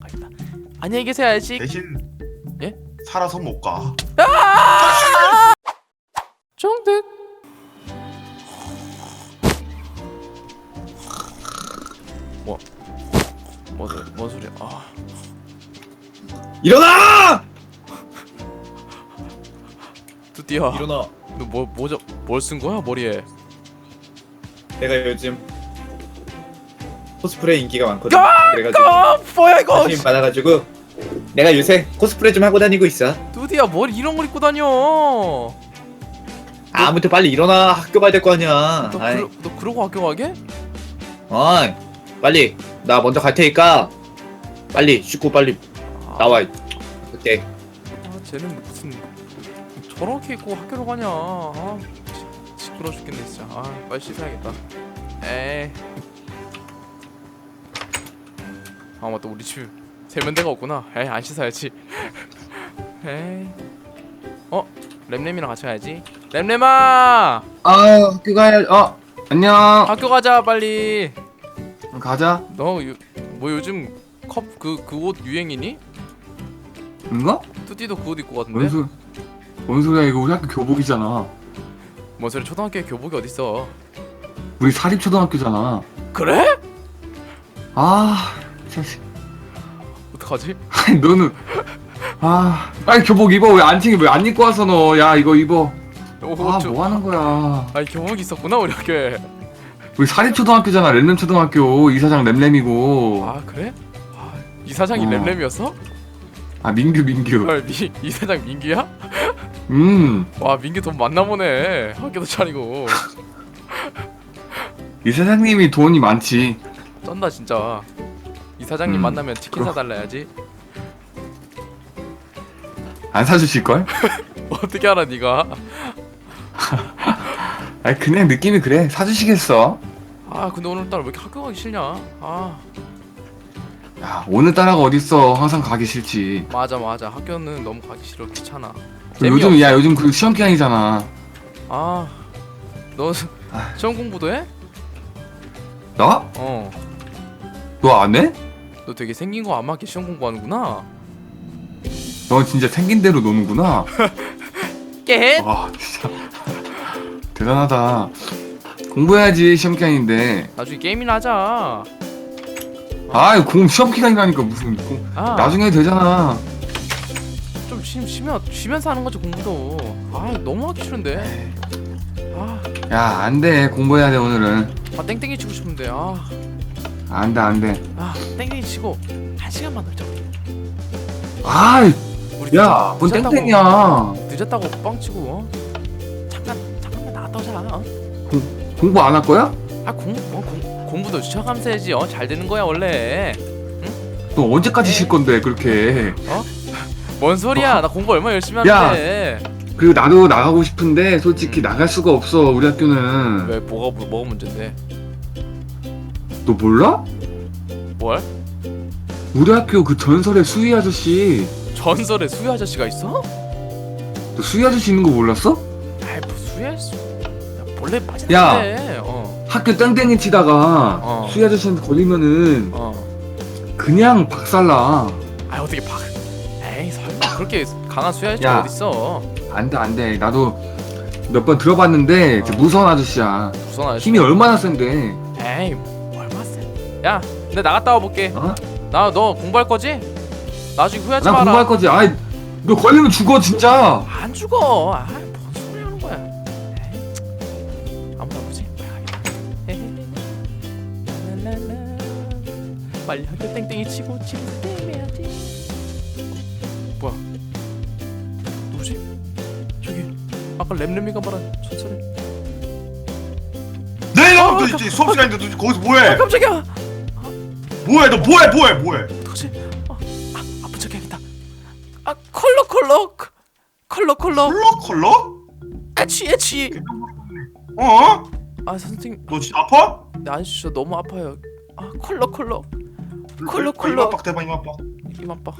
가겠다. 안녕히 계세요 아저씨. 대신 예? 살아서 못 가. 정득. 뭐? 뭐, 소- 뭔 소리야? 아, 일어나! 드디어. 일어나. 너뭐 뭐죠? 뭘쓴 거야 머리에? 내가 요즘 코스프레 인기가 많거든. 그래가지고 아, 뭐야 이거? 관심 많아가지고 내가 요새 코스프레 좀 하고 다니고 있어. 드디어 뭘 이런 걸 입고 다녀? 아무튼 빨리 일어나 학교 가야 될 거 아니야. 너, 아이, 그러, 너 그러고 학교 가게? 어이, 빨리 나 먼저 갈 테니까 빨리 씻고 빨리 아, 나와. 그때 아, 쟤는 무슨 저렇게 입고 학교로 가냐? 아, 시- 시끄러 죽겠네 진짜. 아, 빨리 씻어야겠다. 에이. 아 맞다 우리 집 세면대가 없구나. 에이 안 씻어야지. 에이. 어? 램램이랑 같이 가야지. 램램아, 아 학교 가야 어 안녕 학교 가자 빨리. 가자 너 뭐 요즘 컵 그 그 옷 유행이니? 이거 뚜띠도 그 옷 입고 갔는데? 뭔, 소, 뭔 소리야 이거 우리 학교 교복이잖아 뭔 소리 초등학교에 교복이 어딨어? 우리 사립초등학교잖아 그래? 아 어떡하지? 아니 너는 아 빨리 교복 입어 왜안 챙겨 왜안 입고 와서 너 야 이거 입어 오, 아 저- 뭐 하는 거야 아니 교복이 있었구나 우리 학교에. 우리 사립초등학교잖아 램램 초등학교 이사장 램램이고 아 그래? 아, 이사장이 어. 램램이었어? 아 민규 민규 헐 미, 이사장 민규야? 음와 민규 돈 많나 보네. 학교도 차리고. 이사장님이 돈이 많지 쩐다 진짜. 이 사장님 음, 만나면 치킨 그럼. 사달라야지. 안 사주실 걸? 어떻게 알아 네가? 아니 그냥 느낌이 그래 사주시겠어 아 근데 오늘따라 왜 이렇게 학교 가기 싫냐? 아 야 오늘따라가 어딨어 항상 가기 싫지 맞아 맞아 학교는 너무 가기 싫어 귀찮아. 요즘 재미없어. 야 요즘 그 시험 기간이잖아 아너 아. 시험 공부도 해? 나? 어. 너 안 해? 너 되게 생긴 거 안 맞게 시험 공부하는구나. 너 진짜 생긴 대로 노는구나. 깨? 와 진짜 대단하다. 공부해야지 시험 기간인데. 나중에 게임이나 하자. 아, 공 시험 기간이라니까 무슨 공, 아 나중에 해도 되잖아. 좀 쉬, 쉬면 쉬면서 하는 거지 공부도. 아 너무 하기 싫은데. 아, 야, 안 돼. 공부해야 돼 오늘은. 아 땡땡이 치고 싶은데. 아, 안 돼, 안 돼. 아 땡땡이 치고 한 시간만 놀자. 우리. 아, 우리 야, 뭔 늦었다고- 땡땡이야. 늦었다고 뻥치고. 어? 잠깐 잠깐만 나갔다 오자. 어? 공부 안 할 거야? 아 공, 어, 공 공부도 쉬어가면서 해야지. 어, 잘 되는 거야 원래. 너 언제까지 쉴 건데 그렇게? 뭔 소리야? 나 공부 얼마 나 열심히 야. 하는데. 그리고 나도 나가고 싶은데 솔직히 나갈 수가 없어 우리 학교는. 왜 뭐가 뭐- 뭐가 문제인데? 너 몰라? 뭘? 우리 학교 그 전설의 수희 아저씨. 전설의 수희 아저씨가 있어? 너 수희 아저씨 있는 거 몰랐어? 아이 뭐 수희 아저씨. 야, 야. 빠지는데. 어. 학교 땡땡이 치다가 어. 수희 아저씨한테 걸리면은 어. 그냥 박살나. 아 어떻게 박? 에이 설마 그렇게 강한 수희 아저씨가 야. 어딨어? 안 돼 안 돼. 나도 몇 번 들어봤는데 어. 무서운 아저씨야. 무슨 아저씨? 힘이 얼마나 센데. 에이? 야, 내 나갔다 와 볼게. 어? 나 너 공부할 거지? 나중에 후회하지 나 마라. 공부할 거지. 아이 너 걸리면 죽어 진짜. 안 죽어. 아, 뭔 소리 하는 거야? 에이, 아무도 안 보지. 랄랄라. 빨리 학교 땡땡이 치고 치고 땡해야지. 뭐야? 누구지? 저기 아까 램램이가 말한 전설의. 내 어, 놈도 깜- 있지 수업 시간인데 너 거기서 아 뭐해? 깜짝이야. 뭐해? 너 뭐해? 뭐해? 뭐해? 어떡하지? 어, 아 아픈 척 해야겠다. 아 컬러 컬러 컬러 컬러 컬러 컬러? 애취 애취. 어? 아 선생님 너 진짜 아파? 나 진짜 너무 아파요. 아 컬러 컬러 컬러, 컬러. 이마박 대박 이마박. 이맘빠.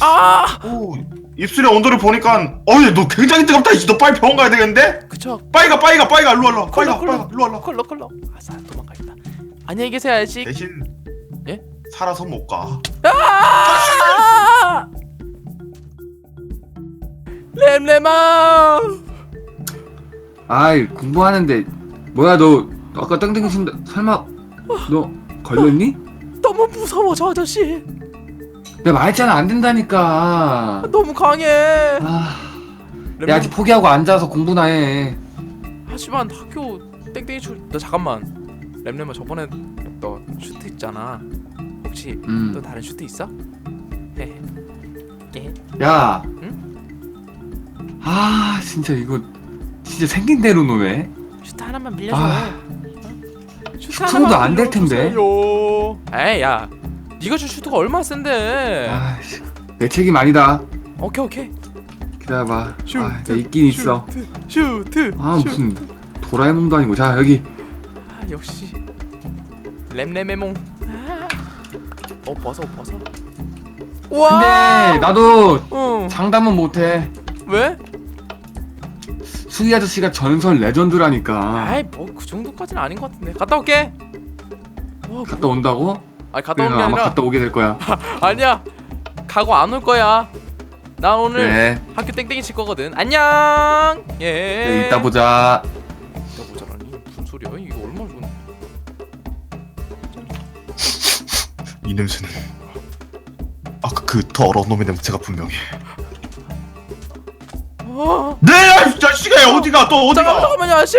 아오 입술의 온도를 보니까 어얘너 굉장히 뜨겁다. 이제 너 빨리 병원 가야 되겠는데? 그쵸 빨리 가 빨리 가 빨리 가 일로 와 일로 와. 빨리 가 빨리 가 일로 와 일로 와. 컬러. 아싸 도망가겠다. 안녕히 계세요 아저씨. 대신 예? 살아서 못 가. 아! 램램아 아이 공부하는데 뭐야 너 아까 땡땡이 친다 설마 너 걸렸니? 너무 무서워 저 아저씨 내가 말했잖아 안 된다니까 너무 강해 아 내가 아직 포기하고 앉아서 공부나 해 하지만 학교 땡땡이 출너 잠깐만 램램아 저번에 너 슈트 있잖아 혹시 또 음. 다른 슈트 있어? 헤헤 예. 야. 응? 아 진짜 이거 진짜 생긴 대로 노네. 슈트 하나만 빌려줘 아. 슈트 슈트로도 안 될 텐데. 빌려주세요. 에이 야 네가 준 슈트가 얼마나 센데 아씨 내 책임 아니다. 오케이 오케이 기다려봐. 슈트 아, 나 있긴 있어. 슈트 슈트 아. 무슨 도라에몽도 아니고 자 여기 아, 역시 램램의몽 아. 어 벗어 벗어 와 근데 나도 응 장담은 못해. 왜? 수희 아저씨가 전설 레전드라니까. 아이 뭐 그 정도까지는 아닌 것 같은데 갔다 올게 와, 갔다 온다고? 아니 갔다 온 게 아마 아니라 갔다 오게 될 거야. 아니야 가고 안 올 거야 나 오늘 그래. 학교 땡땡이 칠 거거든 안녕 예 그래 네, 이따 보자. 이따 보자라니 무슨 소리야 이거 얼마 이 냄새는 아까 그 더러운 놈의 냄새가 분명해. 아 네, 이 자식아 어디가 또 잠깐만 어디가? 잠깐만요 아저씨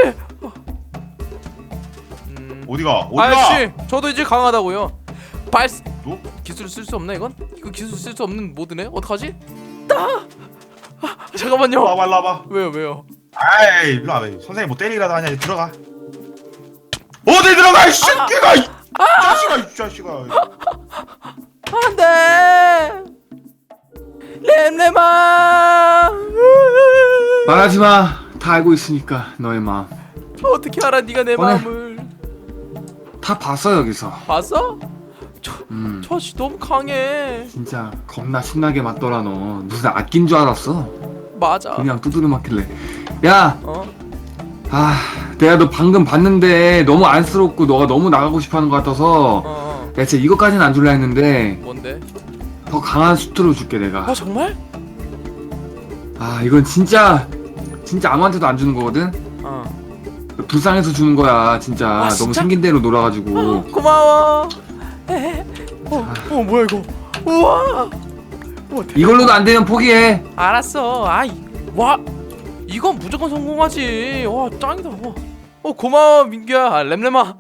음 어디가? 어디가? 아저씨 저도 이제 강하다고요 발 너? 기술 쓸 수 없나 이건? 이거 기술 쓸 수 없는 모드네 어떡하지? 따 아, 잠깐만요 와봐, 일로 와봐. 왜요 왜요 아이, 일로 와봐. 선생님 뭐 때리기라도 하냐? 이제 들어가. 어디 들어가 이 새끼가! 이 자식아, 이 자식아. 안돼 램램아 말하지 마. 다 알고 있으니까 너의 마음. 어떻게 알아 네가 내 오늘- 마음을 다 봤어 여기서. 봤어? 음. 저 씨 너무 강해 진짜 겁나 신나게 맞더라 너. 무슨 악긴 줄 알았어. 맞아 그냥 두드려 맞길래. 야, 어? 아, 내가 너 방금 봤는데 너무 안쓰럽고 너가 너무 나가고 싶어하는 것 같아서 어 내가 진짜 이것까지는 안 줄라 했는데 뭔데? 더 강한 수트로 줄게 어 내가. 정말? 아, 이건 진짜 진짜 아무한테도 안 주는 거거든. 어 불쌍해서 주는 거야 진짜. 아, 너무 진짜? 생긴 대로 어, 놀아가지고. 고마워 에헤. 어, 어 뭐야 이거 우와 우와, 대박. 이걸로도 안 되면 포기해. 알았어 아이 와 이건 무조건 성공하지 와 짱이다 와. 어 고마워 민규야 아, 램램아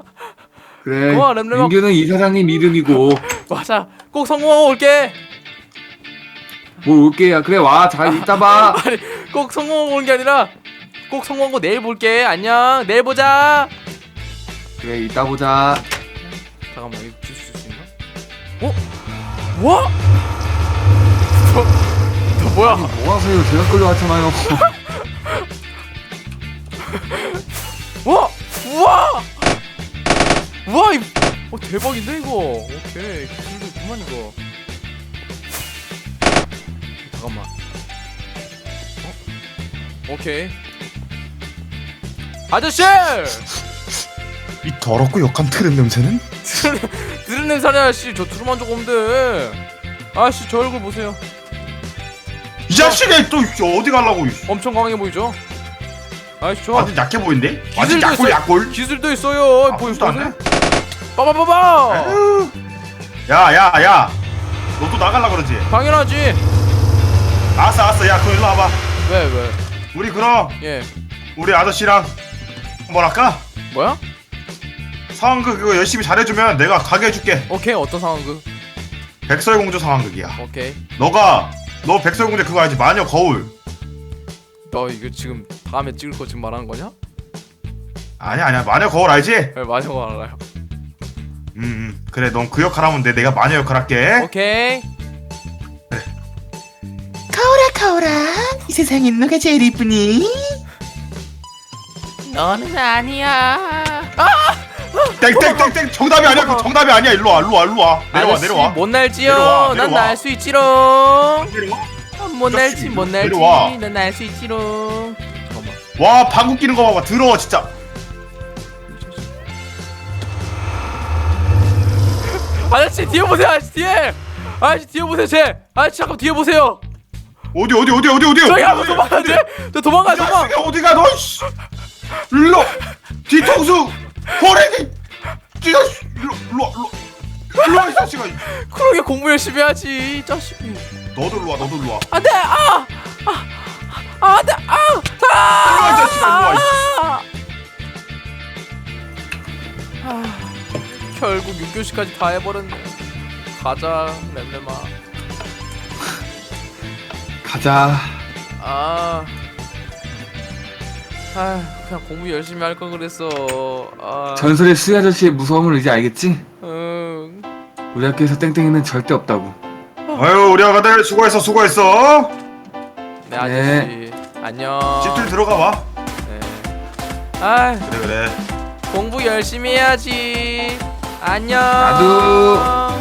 그래. 고마워, 램램아. 민규는 이 사장님 이름이고 맞아 꼭 성공하고 올게 뭘 올게야. 그래 와. 잘 이따 봐. 아니 꼭 성공하고 오는 게 아니라 꼭 성공하고 내일 볼게 안녕 내일 보자 그래 이따 보자. 잠깐만 이거 줄수 있나? 어? 와? 너, 너 뭐야 뭐 하세요? 제가 끌려왔잖아요. 와! 우와! 우와! 이, 어, 대박인데 이거 오케이 기술도 있구만 이거 잠깐만 어? 오케이 아저씨! 이 더럽고 역한 트름 냄새는? 들은 냄새 아저씨 저 두루만 적 없는데 아저씨 저 얼굴 보세요 이 자식이 또 어디 가려고? 이 엄청 강해 보이죠? 아저씨 저 완전 약해 보이는데? 완전 기술도 약골 있어요. 약골. 기술도 있어요 아, 보이, 돼? 빠바바바 아유. 야, 야, 야. 너 또 나갈라 그러지? 당연하지 알았어, 알았어. 야, 그럼 일로 와봐. 왜 왜? 우리 그럼 예 우리 아저씨랑 뭐랄까? 뭐야? 상황극 그거 열심히 잘해주면 내가 가게 해줄게. 오케이 어떤 상황극? 백설공주 상황극이야. 오케이 너가 너 백설공주 그거 알지? 마녀 거울. 너 이거 지금 다음에 찍을 거 지금 말하는 거냐? 아니야, 아니야. 마녀 거울 알지? 네 맞아 거 알아요 음, 음. 그래, 넌 그 역할 하면 돼. 내가 마녀 역할 할게. 오케이 거울아 거울아 이 세상에 누가 제일 이쁘니? 너는 아니야 땡땡땡땡 정답이 아니야. 그 정답이 아니야. 일로 와, 일로 와, 일로 와. 내려와, 아저씨 내려와. 못 날지요 내려와, 난 내려와. 날수 있지롱 내려와. 못 날지 못 날지 내려와. 난날수 있지롱. 잠깐만. 와, 방구 끼는 거 봐봐. 더러워, 진짜. 아저씨 뒤에 보세요 아저씨 뒤에! 아저씨 뒤에 보세요 제 아저씨 잠깐 뒤에 보세요! 어디 어디 어디 어디 어디? 저기 한번 도망가지 저 도망가 도망! 자식아 어디가 너 씨. 일로! 뒤통수! 호랭이! 뛰어 일로 일로 일로 일로 와 이 자식아. 그러게 공부 열심히 해야지 이 자식이 너도 일로 와 너도 일로 와. 안돼 아 아 아, 안돼 아 일로 와, 이 자식아, 일로 와, 이 아, 아, 결국 6교시까지 다 해버렸네. 가자 램램아. 가자. 아, 아 그냥 공부 열심히 할 걸 그랬어. 아, 전설의 수희 아저씨의 무서움을 이제 알겠지? 응. 우리 학교에서 땡땡이는 절대 없다고 아유 우리 아가들 수고했어 수고했어. 네 아저씨. 안녕. 집들 들어가 봐. 네. 아 그래 그래. 공부 열심히 해야지. 안녕. 나도.